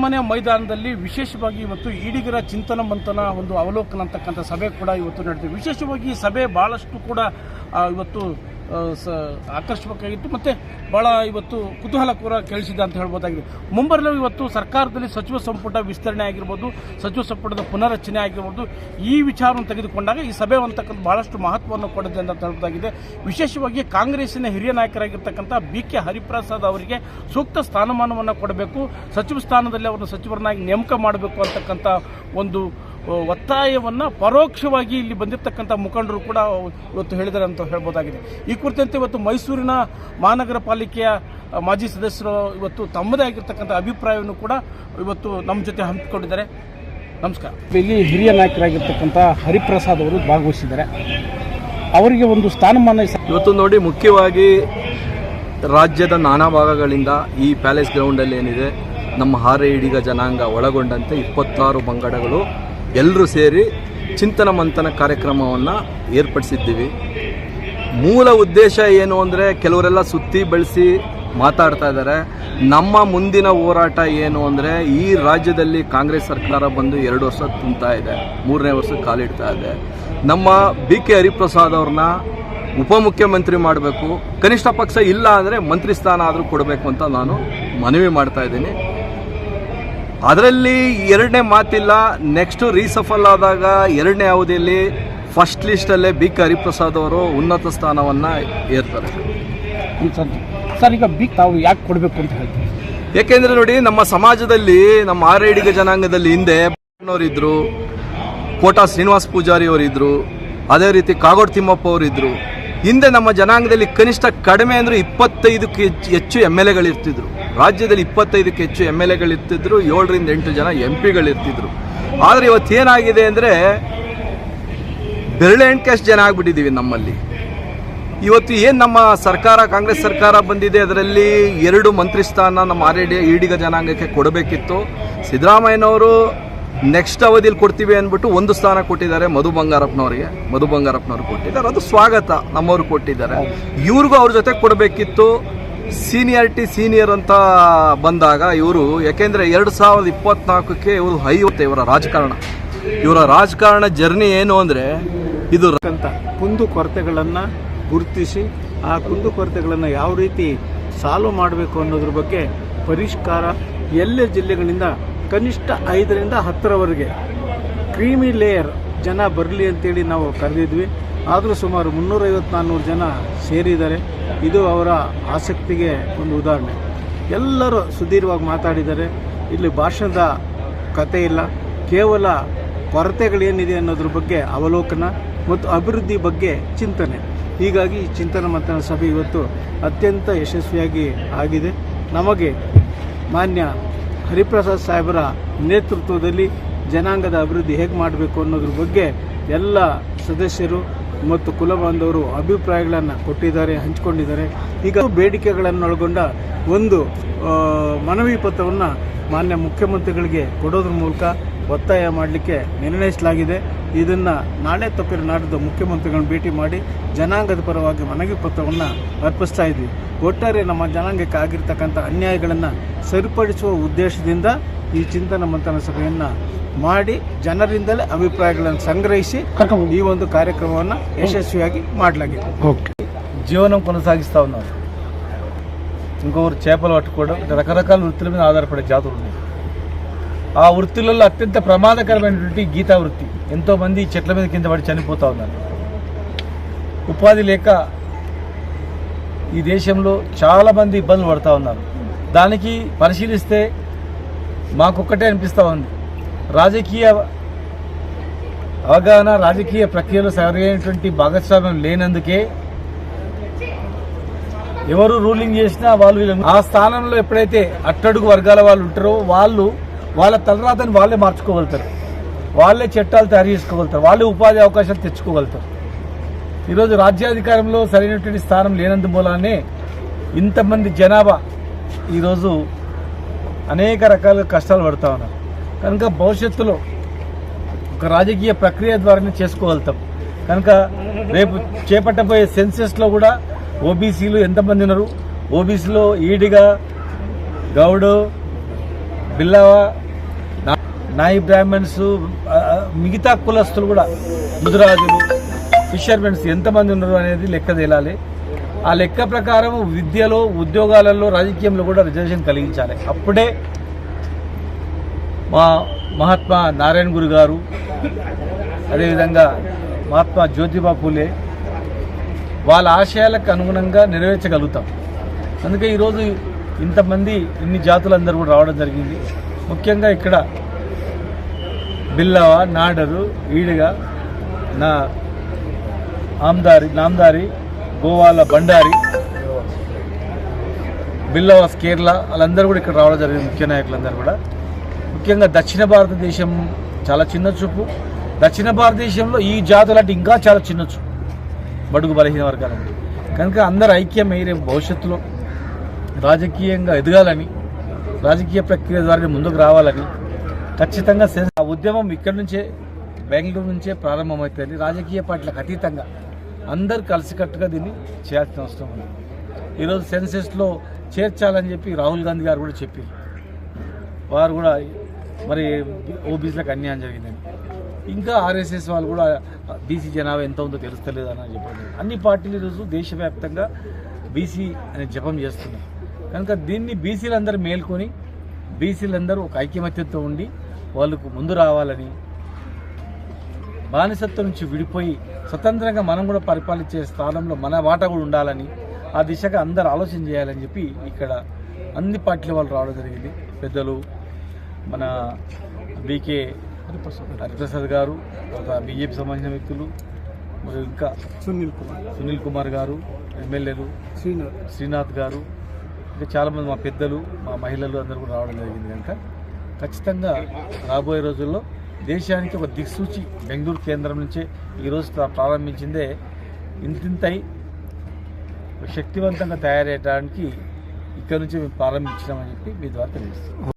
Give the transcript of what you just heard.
ಅರಮನೆ ಮೈದಾನದಲ್ಲಿ ವಿಶೇಷವಾಗಿ ಇವತ್ತು ಈಡಿಗರ ಚಿಂತನ ಮಂಥನ ಒಂದು ಅವಲೋಕನ ಅಂತಕ್ಕಂಥ ಸಭೆ ಕೂಡ ಇವತ್ತು ನಡೆದಿದೆ. ವಿಶೇಷವಾಗಿ ಈ ಸಭೆ ಬಹಳಷ್ಟು ಕೂಡ ಇವತ್ತು ಸ, ಆಕರ್ಷಕವಾಗಿತ್ತು. ಮತ್ತು ಭಾಳ ಇವತ್ತು ಕುತೂಹಲ ಕೂಡ ಕೇಳಿಸಿದೆ ಅಂತ ಹೇಳ್ಬೋದಾಗಿದೆ. ಮುಂಬರಲು ಇವತ್ತು ಸರ್ಕಾರದಲ್ಲಿ ಸಚಿವ ಸಂಪುಟ ವಿಸ್ತರಣೆ ಆಗಿರ್ಬೋದು, ಸಚಿವ ಸಂಪುಟದ ಪುನರಚನೆ ಆಗಿರ್ಬೋದು, ಈ ವಿಚಾರವನ್ನು ತೆಗೆದುಕೊಂಡಾಗ ಈ ಸಭೆ ಅಂತಕ್ಕಂಥ ಬಹಳಷ್ಟು ಮಹತ್ವವನ್ನು ಕೊಡಿದೆ ಅಂತ ಹೇಳ್ಬೋದಾಗಿದೆ. ವಿಶೇಷವಾಗಿ ಕಾಂಗ್ರೆಸ್ಸಿನ ಹಿರಿಯ ನಾಯಕರಾಗಿರ್ತಕ್ಕಂಥ ಬಿ ಕೆ ಹರಿಪ್ರಸಾದ್ ಅವರಿಗೆ ಸೂಕ್ತ ಸ್ಥಾನಮಾನವನ್ನು ಕೊಡಬೇಕು. ಸಚಿವ ಸ್ಥಾನದಲ್ಲಿ ಅವರನ್ನು ಸಚಿವರನ್ನಾಗಿ ನೇಮಕ ಮಾಡಬೇಕು ಅಂತಕ್ಕಂಥ ಒಂದು ಒತ್ತಾಯವನ್ನು ಪರೋಕ್ಷವಾಗಿ ಇಲ್ಲಿ ಬಂದಿರತಕ್ಕಂಥ ಮುಖಂಡರು ಕೂಡ ಇವತ್ತು ಹೇಳಿದ್ದಾರೆ ಅಂತ ಹೇಳ್ಬೋದಾಗಿದೆ. ಈ ಕುರಿತಂತೆ ಇವತ್ತು ಮೈಸೂರಿನ ಮಹಾನಗರ ಪಾಲಿಕೆಯ ಮಾಜಿ ಸದಸ್ಯರು ಇವತ್ತು ತಮ್ಮದೇ ಆಗಿರ್ತಕ್ಕಂಥ ಅಭಿಪ್ರಾಯವನ್ನು ಕೂಡ ಇವತ್ತು ನಮ್ಮ ಜೊತೆ ಹಂಚಿಕೊಂಡಿದ್ದಾರೆ. ನಮಸ್ಕಾರ. ಇಲ್ಲಿ ಹಿರಿಯ ನಾಯಕರಾಗಿರ್ತಕ್ಕಂಥ ಹರಿಪ್ರಸಾದ್ ಅವರು ಭಾಗವಹಿಸಿದ್ದಾರೆ. ಅವರಿಗೆ ಒಂದು ಸ್ಥಾನಮಾನ ಇವತ್ತು ನೋಡಿ ಮುಖ್ಯವಾಗಿ ರಾಜ್ಯದ ನಾನಾ ಭಾಗಗಳಿಂದ ಈ ಪ್ಯಾಲೇಸ್ ಗ್ರೌಂಡಲ್ಲಿ ಏನಿದೆ ನಮ್ಮ ಹಾರೆ ಹಿಡಿಗ ಜನಾಂಗ ಒಳಗೊಂಡಂತೆ ಇಪ್ಪತ್ತಾರು ಪಂಗಡಗಳು ಎಲ್ಲರೂ ಸೇರಿ ಚಿಂತನ ಮಂಥನ ಕಾರ್ಯಕ್ರಮವನ್ನು ಏರ್ಪಡಿಸಿದ್ದೀವಿ. ಮೂಲ ಉದ್ದೇಶ ಏನು ಅಂದರೆ ಕೆಲವರೆಲ್ಲ ಸುತ್ತಿ ಬೆಳೆಸಿ ಮಾತಾಡ್ತಾ ಇದ್ದಾರೆ. ನಮ್ಮ ಮುಂದಿನ ಹೋರಾಟ ಏನು ಅಂದರೆ ಈ ರಾಜ್ಯದಲ್ಲಿ ಕಾಂಗ್ರೆಸ್ ಸರ್ಕಾರ ಬಂದು ಎರಡು ವರ್ಷ ತುಂಬ್ತಾ ಇದೆ. ಮೂರನೇ ವರ್ಷ ಕಾಲಿಡ್ತಾ ಇದೆ. ನಮ್ಮ ಬಿ ಕೆ ಹರಿಪ್ರಸಾದ್ ಅವ್ರನ್ನ ಉಪಮುಖ್ಯಮಂತ್ರಿ ಮಾಡಬೇಕು. ಕನಿಷ್ಠ ಪಕ್ಷ ಇಲ್ಲ ಅಂದರೆ ಮಂತ್ರಿ ಸ್ಥಾನ ಆದರೂ ಕೊಡಬೇಕು ಅಂತ ನಾನು ಮನವಿ ಮಾಡ್ತಾ ಇದ್ದೀನಿ. ಅದರಲ್ಲಿ ಎರಡನೇ ಮಾತಿಲ್ಲ ನೆಕ್ಸ್ಟು ರೀಸಫಲ್ ಆದಾಗ ಎರಡನೇ ಅವಧಿಯಲ್ಲಿ ಫಸ್ಟ್ ಲಿಸ್ಟಲ್ಲೇ ಬಿ ಕೆ ಹರಿಪ್ರಸಾದ್ ಅವರು ಉನ್ನತ ಸ್ಥಾನವನ್ನು ಏರ್ತಾರೆ. ಸರ್ ಈಗ ಬಿ ತಾವು ಯಾಕೆ ಕೊಡಬೇಕು ಅಂತ ಹೇಳ್ತೀವಿ ಏಕೆಂದರೆ ನೋಡಿ ನಮ್ಮ ಸಮಾಜದಲ್ಲಿ ನಮ್ಮ ಆರೇಡಿಗ ಜನಾಂಗದಲ್ಲಿ ಹಿಂದೆ ಇದ್ದರು ಕೋಟಾ ಶ್ರೀನಿವಾಸ್ ಪೂಜಾರಿ ಅವರಿದ್ದರು ಅದೇ ರೀತಿ ಕಾಗೋಡು ತಿಮ್ಮಪ್ಪ ಅವರಿದ್ರು ಹಿಂದೆ ನಮ್ಮ ಜನಾಂಗದಲ್ಲಿ ಕನಿಷ್ಠ ಕಡಿಮೆ ಅಂದ್ರೆ ಇಪ್ಪತ್ತೈದಕ್ಕೆ ಹೆಚ್ಚು- ಎಂ ಎಲ್ ಎಗಳಿರ್ತಿದ್ರು ರಾಜ್ಯದಲ್ಲಿ ಇಪ್ಪತ್ತೈದಕ್ಕೆ ಹೆಚ್ಚು ಎಂ ಎಲ್ ಎಗಳಿರ್ತಿದ್ರು ಏಳರಿಂದ ಎಂಟು ಜನ ಎಂ ಪಿಗಳಿರ್ತಿದ್ರು ಆದರೆ ಇವತ್ತು ಏನಾಗಿದೆ ಅಂದರೆ ಬೆರಳೆಂಟು ಜನ ಆಗ್ಬಿಟ್ಟಿದ್ದೀವಿ ನಮ್ಮಲ್ಲಿ. ಇವತ್ತು ಏನು ನಮ್ಮ ಸರ್ಕಾರ, ಕಾಂಗ್ರೆಸ್ ಸರ್ಕಾರ ಬಂದಿದೆ ಅದರಲ್ಲಿ ಎರಡು ಮಂತ್ರಿ ಸ್ಥಾನ ನಮ್ಮ ಆರ್ ಈಡಿಗ ಜನಾಂಗಕ್ಕೆ ಕೊಡಬೇಕಿತ್ತು. ಸಿದ್ದರಾಮಯ್ಯನವರು ನೆಕ್ಸ್ಟ್ ಅವಧಿಯಲ್ಲಿ ಕೊಡ್ತೀವಿ ಅಂದ್ಬಿಟ್ಟು ಒಂದು ಸ್ಥಾನ ಕೊಟ್ಟಿದ್ದಾರೆ ಮಧು ಬಂಗಾರಪ್ಪನವರಿಗೆ. ಮಧು ಬಂಗಾರಪ್ಪನವ್ರು ಕೊಟ್ಟಿದ್ದಾರೆ. ಅದು ಸ್ವಾಗತ ನಮ್ಮವರು ಕೊಟ್ಟಿದ್ದಾರೆ. ಇವ್ರಿಗೂ ಅವ್ರ ಜೊತೆ ಕೊಡಬೇಕಿತ್ತು. ಸೀನಿಯಾರಿಟಿ ಸೀನಿಯರ್ ಅಂತ ಬಂದಾಗ ಇವರು, ಯಾಕೆಂದರೆ ಎರಡು ಸಾವಿರದ ಇಪ್ಪತ್ನಾಲ್ಕಕ್ಕೆ ಇವರು ಐವತ್ತು ಇವರ ರಾಜಕಾರಣ. ಇವರ ರಾಜಕಾರಣ ಜರ್ನಿ ಏನು ಅಂದರೆ ಇದು ಅಂತ ಕುಂದು ಕೊರತೆಗಳನ್ನು ಗುರುತಿಸಿ, ಆ ಕುಂದು ಕೊರತೆಗಳನ್ನು ಯಾವ ರೀತಿ ಸಾಲ್ವ್ ಮಾಡಬೇಕು ಅನ್ನೋದ್ರ ಬಗ್ಗೆ ಪರಿಷ್ಕಾರ ಎಲ್ಲ ಜಿಲ್ಲೆಗಳಿಂದ ಕನಿಷ್ಠ ಐದರಿಂದ ಹತ್ತರವರೆಗೆ ಕ್ರೀಮಿ ಲೇಯರ್ ಜನ ಬರಲಿ ಅಂತೇಳಿ ನಾವು ಕರೆದಿದ್ವಿ. ಆದರೂ ಸುಮಾರು ಮುನ್ನೂರೈವತ್ತು ನಾನ್ನೂರು ಜನ ಸೇರಿದ್ದಾರೆ. ಇದು ಅವರ ಆಸಕ್ತಿಗೆ ಒಂದು ಉದಾಹರಣೆ. ಎಲ್ಲರೂ ಸುದೀರ್ಘವಾಗಿ ಮಾತಾಡಿದ್ದಾರೆ. ಇಲ್ಲಿ ಭಾಷಣದ ಕತೆ ಇಲ್ಲ. ಕೇವಲ ಕೊರತೆಗಳೇನಿದೆ ಅನ್ನೋದ್ರ ಬಗ್ಗೆ ಅವಲೋಕನ ಮತ್ತು ಅಭಿವೃದ್ಧಿ ಬಗ್ಗೆ ಚಿಂತನೆ. ಹೀಗಾಗಿ ಈ ಚಿಂತನ ಮಂಥನ ಸಭೆ ಇವತ್ತು ಅತ್ಯಂತ ಯಶಸ್ವಿಯಾಗಿ ಆಗಿದೆ. ನಮಗೆ ಮಾನ್ಯ ಹರಿಪ್ರಸಾದ್ ಸಾಹೇಬರ ನೇತೃತ್ವದಲ್ಲಿ ಜನಾಂಗದ ಅಭಿವೃದ್ಧಿ ಹೇಗೆ ಮಾಡಬೇಕು ಅನ್ನೋದ್ರ ಬಗ್ಗೆ ಎಲ್ಲ ಸದಸ್ಯರು ಮತ್ತು ಕುಲ ಬಾಂಧವರು ಅಭಿಪ್ರಾಯಗಳನ್ನು ಕೊಟ್ಟಿದ್ದಾರೆ, ಹಂಚಿಕೊಂಡಿದ್ದಾರೆ. ಈಗ ಬೇಡಿಕೆಗಳನ್ನೊಳಗೊಂಡ ಒಂದು ಮನವಿ ಪತ್ರವನ್ನು ಮಾನ್ಯ ಮುಖ್ಯಮಂತ್ರಿಗಳಿಗೆ ಕೊಡೋದ್ರ ಮೂಲಕ ಒತ್ತಾಯ ಮಾಡಲಿಕ್ಕೆ ನಿರ್ಣಯಿಸಲಾಗಿದೆ. ಇದನ್ನು ನಾಳೆ ತಪ್ಪಿರ ನಾಡಿದ್ದು ಮುಖ್ಯಮಂತ್ರಿಗಳನ್ನ ಭೇಟಿ ಮಾಡಿ ಜನಾಂಗದ ಪರವಾಗಿ ಮನವಿ ಪತ್ರವನ್ನು ಅರ್ಪಿಸ್ತಾ ಇದ್ವಿ ಒಟ್ಟಾರೆ ನಮ್ಮ ಜನಾಂಗಕ್ಕೆ ಆಗಿರ್ತಕ್ಕಂಥ ಅನ್ಯಾಯಗಳನ್ನು ಸರಿಪಡಿಸುವ ಉದ್ದೇಶದಿಂದ ಈ ಚಿಂತನ ಮಂಥನ ಸಭೆಯನ್ನು ಮಾಡಿ ಜನರಿಂದಲೇ ಅಭಿಪ್ರಾಯಗಳನ್ನು ಸಂಗ್ರಹಿಸಿ ಈ ಒಂದು ಕಾರ್ಯಕ್ರಮವನ್ನು ಯಶಸ್ವಿಯಾಗಿ ಮಾಡಲಾಗಿದೆ ఓకే జీవనం కొనసాగిస్తూ ఉన్నారు ఇంకొకరు చేపలు పట్టుకోవడం ఇట్లా రకరకాల వృత్తుల మీద ఆధారపడే జాతులు ఉన్నాయి ఆ వృత్తులలో అత్యంత ప్రమాదకరమైనటువంటి గీతా వృత్తి ఎంతోమంది చెట్ల మీద కింద పడి చనిపోతూ ఉన్నారు. ఉపాధి లేక ఈ దేశంలో చాలామంది ఇబ్బందులు పడుతూ ఉన్నారు. దానికి పరిశీలిస్తే మాకొక్కటే అనిపిస్తూ ఉంది. రాజకీయ అవగాహన రాజకీయ ప్రక్రియలో సరైనటువంటి భాగస్వామ్యం లేనందుకే ఎవరు రూలింగ్ చేసినా వాళ్ళు వీళ్ళు ఆ స్థానంలో ఎప్పుడైతే అట్టడుగు వర్గాల వాళ్ళు ఉంటారో వాళ్ళు వాళ్ళ తలరాతని వాళ్ళే మార్చుకోగలుగుతారు. వాళ్ళే చట్టాలు తయారు చేసుకోగలుగుతారు. వాళ్ళే ఉపాధి అవకాశాలు తెచ్చుకోగలుగుతారు. ఈరోజు రాజ్యాధికారంలో సరైనటువంటి స్థానం లేనందు మూలానే ఇంతమంది జనాభా ఈరోజు అనేక రకాల కష్టాలు పడుతూ ఉన్నారు. కనుక భవిష్యత్తులో ఒక రాజకీయ ప్రక్రియ ద్వారానే చేసుకోగలుగుతాం. కనుక రేపు చేపట్టబోయే సెన్సెస్లో కూడా ఓబీసీలు ఎంతమంది ఉన్నారు? ఓబీసీలో ఈడిగా గౌడ్ బిల్లవ నాయి బ్రాహ్మణ్స్ మిగతా కులస్తులు కూడా ముదురాజులు ఫిషర్మెన్స్ ఎంతమంది ఉన్నారు అనేది లెక్క తేలాలి. ఆ లెక్క ప్రకారం విద్యలో ఉద్యోగాలలో రాజకీయంలో కూడా రిజర్వేషన్ కలిగించాలి. అప్పుడే మా మహాత్మా నారాయణ గురు గారు అదేవిధంగా మహాత్మా జ్యోతిబా పూలే వాళ్ళ ఆశయాలకు అనుగుణంగా నెరవేర్చగలుగుతాం. అందుకే ఈరోజు ఇంతమంది ఇన్ని జాతులందరూ కూడా రావడం జరిగింది. ముఖ్యంగా ఇక్కడ బిల్లవ నాడరు ఈడిగా నా ఆమ్దారి నామ్దారి గోవాల బండారి బిల్లవాస్ కేరళ వాళ్ళందరూ కూడా ఇక్కడ రావడం జరిగింది ముఖ్య నాయకులందరూ కూడా. ముఖ్యంగా దక్షిణ భారతదేశం చాలా చిన్న చూపు. దక్షిణ భారతదేశంలో ఈ జాతులంటే ఇంకా చాలా చిన్న చూపు. బడుగు బలహీన వర్గాలంటే కనుక అందరు ఐక్యమై రేపు భవిష్యత్తులో. రాజకీయంగా ఎదగాలని రాజకీయ ప్రక్రియ ద్వారా ముందుకు రావాలని ఖచ్చితంగా సెన్స్- ఉద్యమం ఇక్కడి నుంచే బెంగళూరు నుంచే ప్రారంభమవుతుంది. రాజకీయ పార్టీలకు అతీతంగా అందరు కలిసికట్టుగా దీన్ని చేయాల్సిన అవసరం ఉంది. ఈరోజు సెన్సెస్లో చేర్చాలని చెప్పి రాహుల్ గాంధీ గారు కూడా చెప్పారు. వారు కూడా మరి ఓబీసీలకు అన్యాయం జరిగిందని. ఇంకా ఆర్ఎస్ఎస్ వాళ్ళు కూడా బీసీ జనాభా ఎంత ఉందో తెలుస్తలేదు అని చెప్పారు అన్ని పార్టీలు ఈరోజు దేశవ్యాప్తంగా బీసీ అనే జపం చేస్తున్నారు. కనుక దీన్ని బీసీలందరూ మేల్కొని బీసీలందరూ ఒక ఐక్యమత్యంతో ఉండి వాళ్ళకు ముందు రావాలని బానిసత్వం నుంచి విడిపోయి స్వతంత్రంగా మనం కూడా పరిపాలించే స్థానంలో మన వాటా కూడా ఉండాలని ఆ దిశగా అందరు ఆలోచన చేయాలని చెప్పి ఇక్కడ అన్ని పార్టీల వాళ్ళు రావడం జరిగింది. పెద్దలు మన బీకే హరిప్రసాద్ గారు ఒక బీజేపీ సంబంధించిన వ్యక్తులు మరియు ఇంకా సునీల్ కుమార్. సునీల్ కుమార్ గారు ఎమ్మెల్యేలు శ్రీనాథ్. శ్రీనాథ్ గారు ఇంకా చాలామంది మా పెద్దలు మా మహిళలు అందరూ కూడా రావడం జరిగింది కనుక. ఖచ్చితంగా రాబోయే రోజుల్లో దేశానికి ఒక దిక్సూచి బెంగళూరు కేంద్రం నుంచే ఈరోజు ప్రారంభించిందే. ఇంతింతై శక్తివంతంగా తయారయ్యడానికి ఇక్కడ నుంచి మేము ప్రారంభించినామని చెప్పి మీ ద్వారా తెలియజేస్తాం